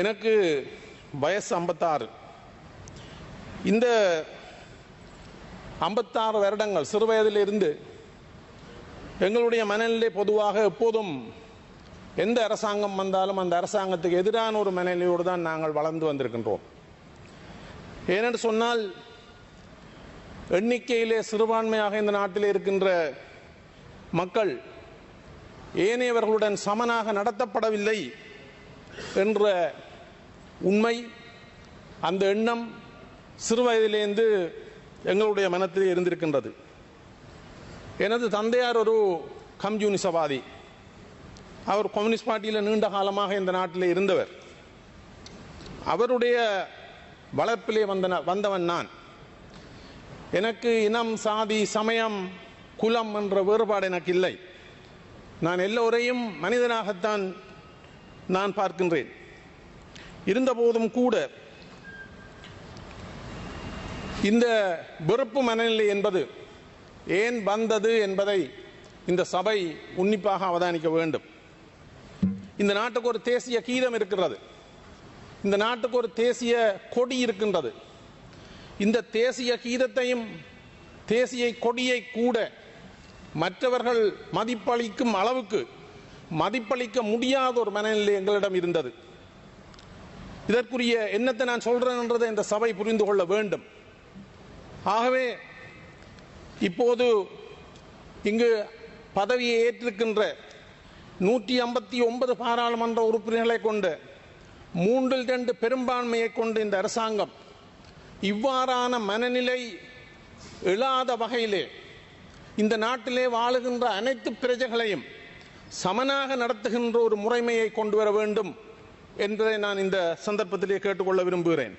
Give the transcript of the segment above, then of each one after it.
எனக்கு வயசு ஐம்பத்தாறு. இந்த ஐம்பத்தாறு வருடங்கள் சிறு வயதிலிருந்து எங்களுடைய மனநிலை பொதுவாக எப்போதும் எந்த அரசாங்கம் வந்தாலும் அந்த அரசாங்கத்துக்கு எதிரான ஒரு மனநிலையோடு தான் நாங்கள் வளர்ந்து வந்திருக்கின்றோம். ஏனென்று சொன்னால் எண்ணிக்கையிலே சிறுபான்மையாக இந்த நாட்டில் இருக்கின்ற மக்கள் ஏனையவர்களுடன் சமனாக நடத்தப்படவில்லை என்ற உண்மை. அந்த எண்ணம் சிறு வயதிலேருந்து எங்களுடைய மனத்தில் இருந்திருக்கின்றது. எனது தந்தையார் ஒரு கம்யூனிசவாதி. அவர் கம்யூனிஸ்ட் பார்ட்டியில் நீண்ட காலமாக இந்த நாட்டில் இருந்தவர். அவருடைய வளர்ப்பிலே வந்தன வந்தவன் நான். எனக்கு இனம் சாதி சமயம் குலம் என்ற வேறுபாடு எனக்கு இல்லை. நான் எல்லோரையும் மனிதனாகத்தான் நான் பார்க்கின்றேன். இருந்தபோதும் கூட இந்த வெறுப்பு மனநிலை என்பது ஏன் வந்தது என்பதை இந்த சபை உன்னிப்பாக அவதானிக்க வேண்டும். இந்த நாட்டுக்கு ஒரு தேசிய கீதம் இருக்கிறது. இந்த நாட்டுக்கு ஒரு தேசிய கொடி இருக்கின்றது. இந்த தேசிய கீதத்தையும் தேசிய கொடியை கூட மற்றவர்கள் மதிப்பளிக்கும் அளவுக்கு மதிப்பளிக்க முடியாத ஒரு மனநிலை எங்களிடம் இருந்தது. இதற்குரிய என்னத்தை நான் சொல்றேன்றதை இந்த சபை புரிந்து கொள்ள வேண்டும். ஆகவே இப்போது இங்கு பதவியை ஏற்றிருக்கின்ற நூற்றி ஐம்பத்தி ஒன்பது பாராளுமன்ற உறுப்பினர்களை கொண்டு மூன்றில் ரெண்டு பெரும்பான்மையை கொண்டு இந்த அரசாங்கம் இவ்வாறான மனநிலை எழாத வகையிலே இந்த நாட்டிலே வாழுகின்ற அனைத்து பிரஜைகளையும் சமனாக நடத்துகின்ற ஒரு முறைமையை கொண்டு வர வேண்டும். என்பதை நான் இந்த சந்தர்ப்பத்திலே கேட்டுக்கொள்ள விரும்புகிறேன்.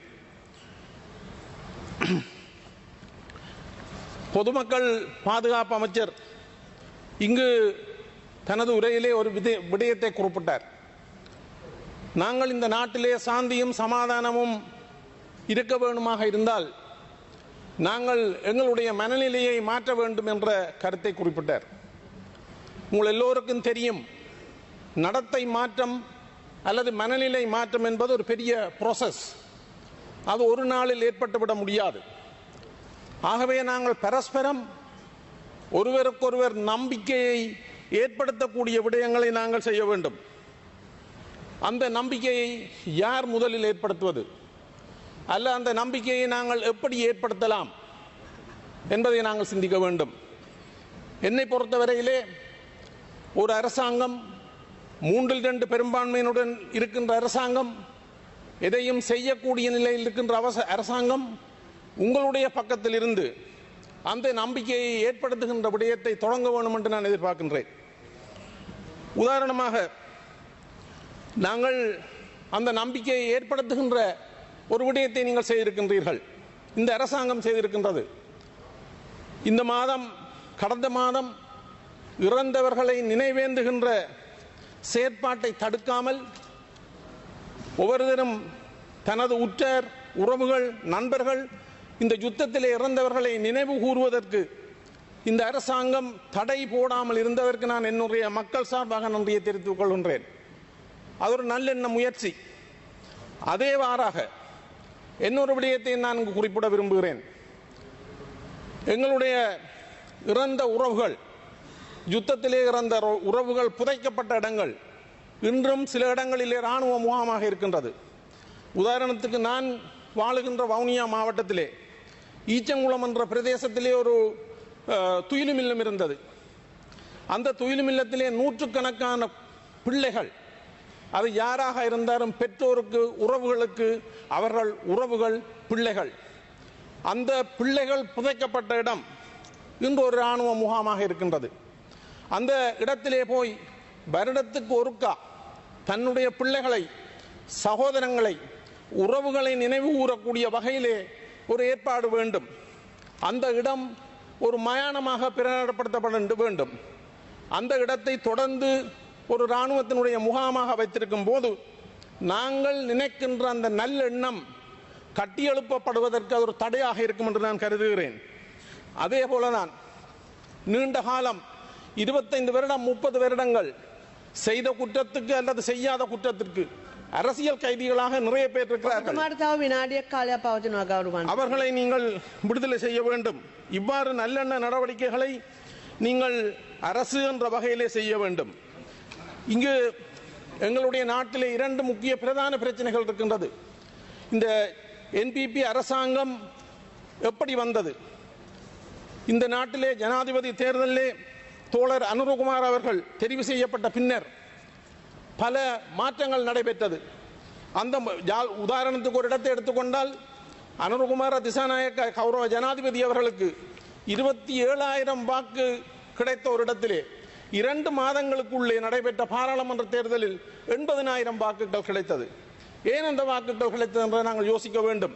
பொதுமக்கள் பாதுகாப்பு அமைச்சர் இங்கு தனது உரையிலே ஒரு வித- விடயத்தை குறிப்பிட்டார். நாங்கள் இந்த நாட்டிலே சாந்தியும் சமாதானமும் இருக்க வேண்டுமாக இருந்தால் நாங்கள் எங்களுடைய மனநிலையை மாற்ற வேண்டும் என்ற கருத்தை குறிப்பிட்டார். உங்கள் எல்லோருக்கும் தெரியும் நடத்தை மாற்றம் அல்லது மனநிலை மாற்றம் என்பது ஒரு பெரிய ப்ரோசஸ் அது ஒரு நாளில் ஏற்பட்டுவிட முடியாது. ஆகவே நாங்கள் பரஸ்பரம் ஒருவருக்கொருவர் நம்பிக்கையை ஏற்படுத்தக்கூடிய விடயங்களை நாங்கள் செய்ய வேண்டும். அந்த நம்பிக்கையை யார் முதலில் ஏற்படுத்துவது? அல்ல அந்த நம்பிக்கையை நாங்கள் எப்படி ஏற்படுத்தலாம்? என்பதை நாங்கள் சிந்திக்க வேண்டும். என்னை பொறுத்தவரையிலே ஒரு அரசாங்கம் மூன்றில் இரண்டு பெரும்பான்மையினுடன் இருக்கின்ற அரசாங்கம் எதையும் செய்யக்கூடிய நிலையில் இருக்கின்ற அவச அரசாங்கம் உங்களுடைய பக்கத்தில் இருந்து அந்த நம்பிக்கையை ஏற்படுத்துகின்ற விடயத்தை தொடங்க வேண்டும் என்று நான் எதிர்பார்க்கின்றேன். உதாரணமாக நாங்கள் அந்த நம்பிக்கையை ஏற்படுத்துகின்ற ஒரு விடயத்தை நீங்கள் செய்திருக்கின்றீர்கள். இந்த அரசாங்கம் செய்திருக்கின்றது. இந்த மாதம் கடந்த மாதம் இறந்தவர்களை நினைவேந்துகின்ற செயற்பாட்டை தடுக்காமல் ஒவ்வொருவரும் தனது உற்றார் உறவுகள் நண்பர்கள் இந்த யுத்தத்தில் இறந்தவர்களை நினைவு கூறுவதற்கு இந்த அரசாங்கம் தடை போடாமல் இருந்ததற்கு நான் என்னுடைய மக்கள் சார்பாக நன்றியை தெரிவித்துக் கொள்கின்றேன். அது ஒரு நல்லெண்ண முயற்சி. அதேவாறாக இன்னொரு விடயத்தை நான் இங்கு குறிப்பிட விரும்புகிறேன். எங்களுடைய இறந்த உறவுகள் யுத்தத்திலே இறந்த உறவுகள் புதைக்கப்பட்ட இடங்கள். இன்றும் சில இடங்களிலே இராணுவ முகாமாக இருக்கின்றது. உதாரணத்துக்கு நான் வாழுகின்ற வவுனியா மாவட்டத்திலே ஈச்சங்குளம் என்ற பிரதேசத்திலே ஒரு அஹ், துயிலும் இல்லம் இருந்தது. அந்த துயிலும் இல்லத்திலே நூற்றுக்கணக்கான பிள்ளைகள் அது யாராக இருந்தாலும் பெற்றோருக்கு உறவுகளுக்கு அவர்கள் உறவுகள் பிள்ளைகள். அந்த பிள்ளைகள் புதைக்கப்பட்ட இடம் இன்று ஒரு இராணுவ முகாமாக இருக்கின்றது. அந்த இடத்திலே போய் வருடத்துக்கு ஒருக்கா தன்னுடைய பிள்ளைகளை சகோதரங்களை உறவுகளை நினைவு கூறக்கூடிய வகையிலே ஒரு ஏற்பாடு வேண்டும். அந்த இடம் ஒரு மயானமாக பிரகடப்படுத்தப்பட வேண்டும். அந்த இடத்தை தொடர்ந்து ஒரு இராணுவத்தினுடைய முகாமாக வைத்திருக்கும் போது நாங்கள் நினைக்கின்ற அந்த நல்லெண்ணம் கட்டியெழுப்பப்படுவதற்கு அது ஒரு தடையாக இருக்கும் என்று நான் கருதுகிறேன். அதே போலதான் நீண்ட காலம் இருபத்தைந்து வருடம் முப்பது வருடங்கள் செய்த குற்றத்துக்கு அல்லது செய்யாத குற்றத்திற்கு அரசியல் கைதிகளாக நிறைய பேர் இருக்கிறார்கள். அவர்களை நீங்கள் விடுதலை செய்ய வேண்டும். இவ்வாறு நல்லெண்ண நடவடிக்கைகளை நீங்கள் அரசு என்ற வகையிலே செய்ய வேண்டும். இங்கு எங்களுடைய நாட்டிலே இரண்டு முக்கிய பிரதான பிரச்சனைகள் இருக்கின்றது. இந்த என்பிபி அரசாங்கம் எப்படி வந்தது? இந்த நாட்டிலே ஜனாதிபதி தேர்தலில் தோழர் அனுரகுமார் அவர்கள் தெரிவு செய்யப்பட்ட பின்னர் பல மாற்றங்கள் நடைபெற்றது. அந்த உதாரணத்துக்கு ஒரு இடத்தை எடுத்துக்கொண்டால் அனுரகுமார திசாநாயக்க கௌரவ ஜனாதிபதி அவர்களுக்கு இருபத்தி ஏழாயிரம் வாக்கு கிடைத்த ஒரு இடத்திலே இரண்டு மாதங்களுக்குள்ளே நடைபெற்ற பாராளுமன்ற தேர்தலில் எண்பதினாயிரம் வாக்குகள் கிடைத்தது. ஏன் அந்த வாக்குகள் கிடைத்தது என்று நாங்கள் யோசிக்க வேண்டும்.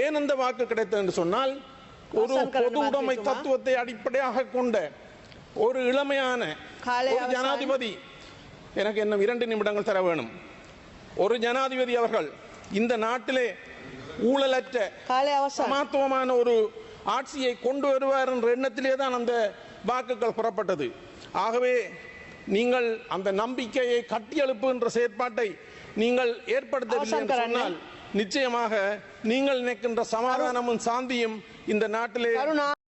ஏன் அந்த வாக்கு கிடைத்தது என்று சொன்னால் ஒரு பொது உடைமை? தத்துவத்தை அடிப்படையாக கொண்ட ஒரு இளமையான ஒரு ஜனாதிபதி. எனக்கு இன்னும் இரண்டு நிமிடங்கள் தர வேணும். ஒரு ஜனாதிபதி அவர்கள் இந்த நாட்டிலே ஊழலற்ற சமத்துவமான ஒரு ஆட்சியை கொண்டு வருவார் என்ற எண்ணத்திலே தான் அந்த வாக்குகள் புறப்பட்டது. ஆகவே நீங்கள் அந்த நம்பிக்கையை கட்டியெழுப்புகின்ற செயற்பாட்டை நீங்கள் ஏற்படுத்தவில்லை என்று சொன்னால் நிச்சயமாக நீங்கள் நினைக்கின்ற சமாதானமும் சாந்தியும் இந்த நாட்டிலே